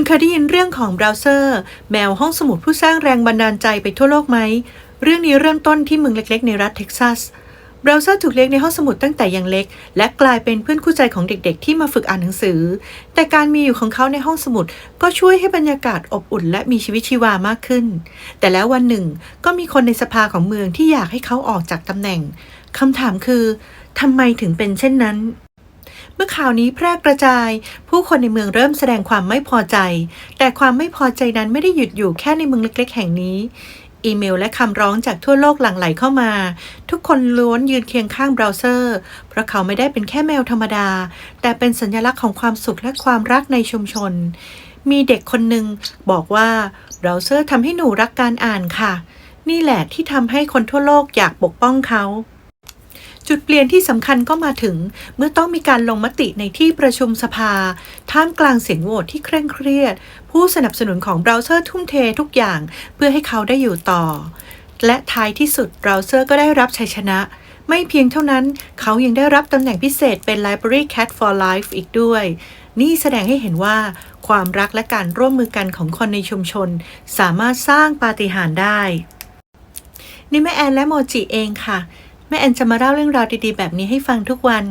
คุณเคยได้ยินเรื่องของเบราว์เซอร์ แมวห้องสมุดผู้สร้างแรงบันดาลใจไปทั่วโลกไหม เรื่องนี้เริ่มต้นที่เมืองเล็กๆ ในรัฐเท็กซัส เบราว์เซอร์ถูกเลี้ยงในห้องสมุดตั้งแต่ยังเล็ก และกลายเป็นเพื่อนคู่ใจของเด็กๆ ที่มาฝึกอ่านหนังสือ แต่การมีอยู่ของเขาในห้องสมุดก็ช่วยให้บรรยากาศอบอุ่น และมีชีวิตชีวามากขึ้น แต่แล้ววันหนึ่งก็มีคนในสภาของเมืองที่อยากให้เขาออกจากตำแหน่งคำถามคือทำไมถึงเป็นเช่นนั้น เมื่อข่าวนี้แพร่กระจาย ผู้คนในเมืองเริ่มแสดงความไม่พอใจ แต่ความไม่พอใจนั้นไม่ได้หยุดอยู่แค่ในเมืองเล็ก ๆ แห่งนี้อีเมลและคำร้องจากทั่วโลกหลั่งไหลเข้ามา ทุกคนล้วนยืนเคียงข้างเบราว์เซอร์ เพราะเขาไม่ได้เป็นแค่แมวธรรมดา แต่เป็นสัญลักษณ์ของความสุขและความรักในชุมชน มีเด็กคนหนึ่งบอกว่าเบราว์เซอร์ทำให้หนูรักการอ่านค่ะ นี่แหละที่ทำให้คนทั่วโลกอยากปกป้องเขา จุดเปลี่ยนที่สำคัญก็มาถึง เมื่อต้องมีการลงมติในที่ประชุมสภา ท่ามกลางเสียงโหวตที่เคร่งเครียด ผู้สนับสนุนของเบราว์เซอร์ทุ่มเททุกอย่างเพื่อให้เขาได้อยู่ต่อ และท้ายที่สุดเบราว์เซอร์ก็ได้รับชัยชนะ ไม่เพียงเท่านั้น เขายังได้รับตำแหน่งพิเศษเป็น Library Cat for Life อีกด้วย นี่แสดงให้เห็นว่าความรักและการร่วมมือกันของคนในชุมชน สามารถสร้างปาฏิหาริย์ได้นี่แม่แอนและโมจิเองค่ะ แม่แอนจะมาเล่าเรื่องราวดีๆ แบบนี้ให้ฟังทุกวัน